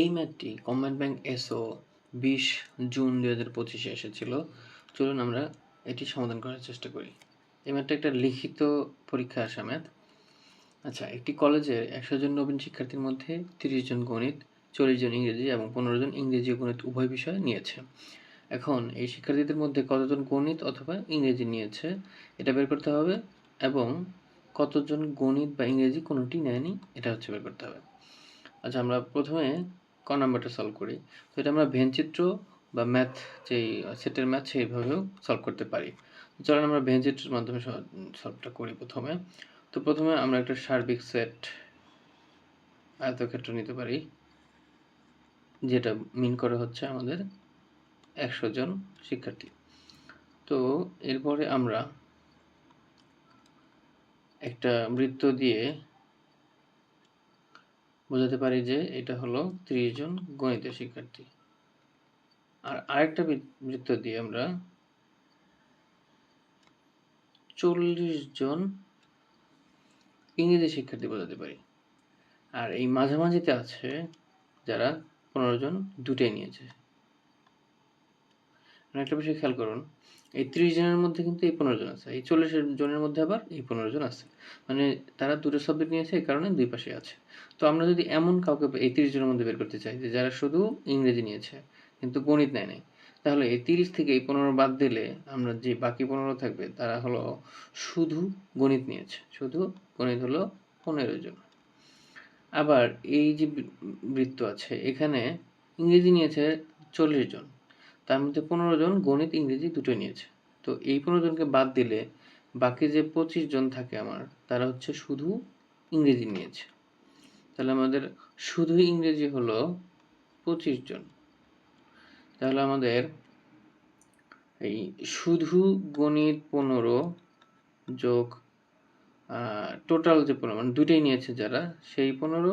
এই ম্যাথটি combined bank SO বিশ জুন দুই হাজার পঁচিশে এসেছিল। চলুন আমরা এটি সমাধান করার চেষ্টা করি। এই ম্যাথটা একটা লিখিত পরীক্ষা আসা ম্যাথ আচ্ছা একটি কলেজের একশো জন নবীন শিক্ষার্থীর মধ্যে তিরিশ জন গণিত, চল্লিশ জন ইংরেজি এবং পনেরো জন ইংরেজি ও গণিত উভয় বিষয় নিয়েছে। এখন এই শিক্ষার্থীদের মধ্যে কতজন গণিত অথবা ইংরেজি নিয়েছে এটা বের করতে হবে এবং কতজন গণিত বা ইংরেজি কোনোটি নেয়নি এটা হচ্ছে বের করতে হবে। আচ্ছা আমরা প্রথমে ক নাম্বারটা সলভ করি। তো এটা আমরা ভেনচিত্র বা ম্যাথ যেই সেটের ম্যাথ সেইভাবেও সলভ করতে পারি। চলেন আমরা ভেনচিত্রের মাধ্যমে সলভটা করি প্রথমে। তো প্রথমে আমরা একটা সার্বিক সেট আয়তক্ষেত্র নিতে পারি, যেটা মিন করে হচ্ছে আমাদের একশো জন শিক্ষার্থী। তো এরপরে আমরা একটা বৃত্ত দিয়ে বোঝাতে পারি যে এটা হলো ত্রিশ জন গণিতের শিক্ষার্থী। আর আরেকটা বৃত্ত দিয়ে আমরা চল্লিশ জন ইংরেজি শিক্ষার্থী বোঝাতে পারি। আর এই মাঝামাঝিতে আছে যারা পনেরো জন দুটাই নিয়েছে। একটা বিষয় খেয়াল করুন, এই ত্রিশ জনের মধ্যে কিন্তু এই পনেরো জন আছে, এই চল্লিশ জনের মধ্যে আবার এই পনেরো জন আছে। মানে তারা দুটো সাবজেক্ট নিয়েছে, এই কারণে দুই পাশে আছে। তো আমরা যদি এমন কাউকে এই তিরিশ জনের মধ্যে বের করতে চাই যে যারা শুধু ইংরেজি নিয়েছে, কিন্তু গণিত নেয় নাই, তাহলে এই তিরিশ থেকে এই পনেরো বাদ দিলে আমরা যে বাকি পনেরো থাকবে, তারা হলো শুধু গণিত নিয়েছে, শুধু গণিত হলো পনেরো জন। আবার এই যে বৃত্ত আছে, এখানে ইংরেজি নিয়েছে চল্লিশ জন তার মধ্যে পনেরো জন গণিত, ইংরেজি দুটোই নিয়েছে। তো এই পনেরো জনকে বাদ দিলে বাকি যে পঁচিশ জন থাকে আমার, তারা হচ্ছে শুধু ইংরেজি নিয়েছে। তাহলে আমাদের শুধু ইংরেজি হলো পঁচিশ জন। তাহলে আমাদের এই শুধু গণিত পনেরো যোগ টোটাল যে পনেরো মানে দুইটাই নিয়েছে যারা, সেই পনেরো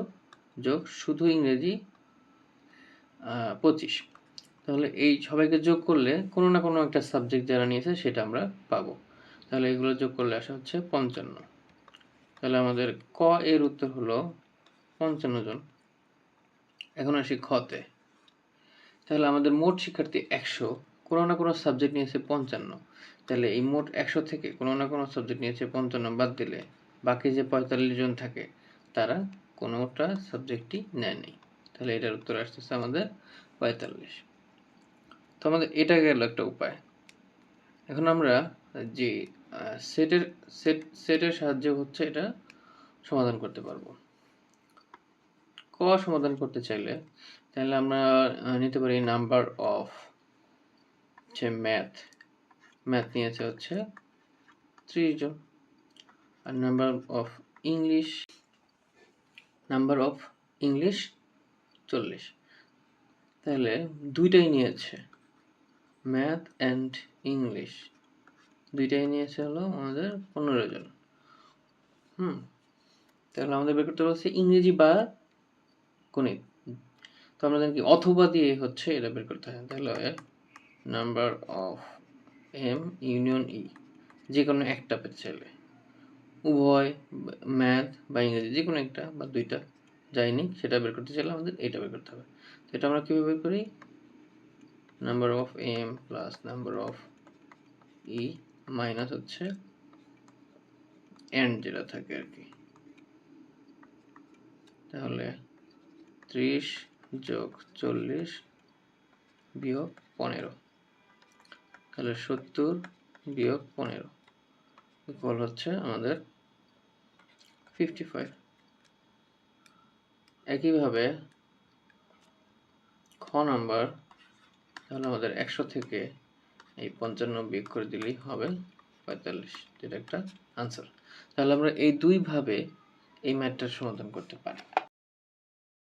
যোগ শুধু ইংরেজি পঁচিশ। তাহলে এই সবাইকে যোগ করলে কোনো না কোনো একটা সাবজেক্ট যারা নিয়েছে সেটা আমরা পাবো। তাহলে এগুলো যোগ করলে আসা হচ্ছে পঞ্চান্ন। তাহলে আমাদের ক এর উত্তর হলো পঞ্চান্ন জন। এখন আসি খতে তাহলে আমাদের মোট শিক্ষার্থী একশো, কোনো না কোনো সাবজেক্ট নিয়েছে পঞ্চান্ন। তাহলে এই মোট একশো থেকে কোনো না কোনো সাবজেক্ট নিয়েছে পঞ্চান্ন বাদ দিলে বাকি যে পঁয়তাল্লিশ জন থাকে, তারা কোনোটা সাবজেক্টই নেয়নি। তাহলে এটার উত্তর আসতেছে আমাদের পঁয়তাল্লিশ। তো আমাদের এটা গেল একটা উপায়। এখন আমরা যে সেটের সেট সেটের সাহায্যে হচ্ছে এটা সমাধান করতে পারব। ক সমাধান করতে চাইলে, তাহলে আমরা নিতে পারি নাম্বার অফ হচ্ছে ম্যাথ ম্যাথ নিয়েছে হচ্ছে ত্রিশ জন। আর number of English number of English চল্লিশ। তাহলে দুইটাই নিয়েছে। Math and English. দুইটাই নিয়েছে হলো আমাদের পনেরো জন। হুম, তাহলে আমাদের বের করতে বলছে ইংরেজি বা গণিত। তো জানি কি, অথবা দিয়ে হচ্ছে এটা বের করতে হয়। তাহলে number of M union E. যে কোনো একটা পেতে চাইলে। উভয় ম্যাথ বা ইংরেজি যে কোনো একটা বা দুইটা। যায়নি সেটা বের করতে চাইলে আমাদের এটা বের করতে হবে। তো এটা আমরা কীভাবে বের করি? Number of M plus number of E minus হচ্ছে এন্ড যেটা থাকে আর কি। তাহলে ত্রিশ যোগ চল্লিশ বিয়োগ পনেরো। তাহলে সত্তর বিয়োগ পনেরো ইকুয়াল হচ্ছে আমাদের ফিফটি ফাইভ একইভাবে খ নাম্বার তাহলে আমাদের একশো থেকে এই পঞ্চান্ন বিয়োগ করে দিলেই হবে পঁয়তাল্লিশ। যেটা একটা আনসার তাহলে আমরা এই দুইভাবে এই ম্যাটটার সমাধান করতে পারি।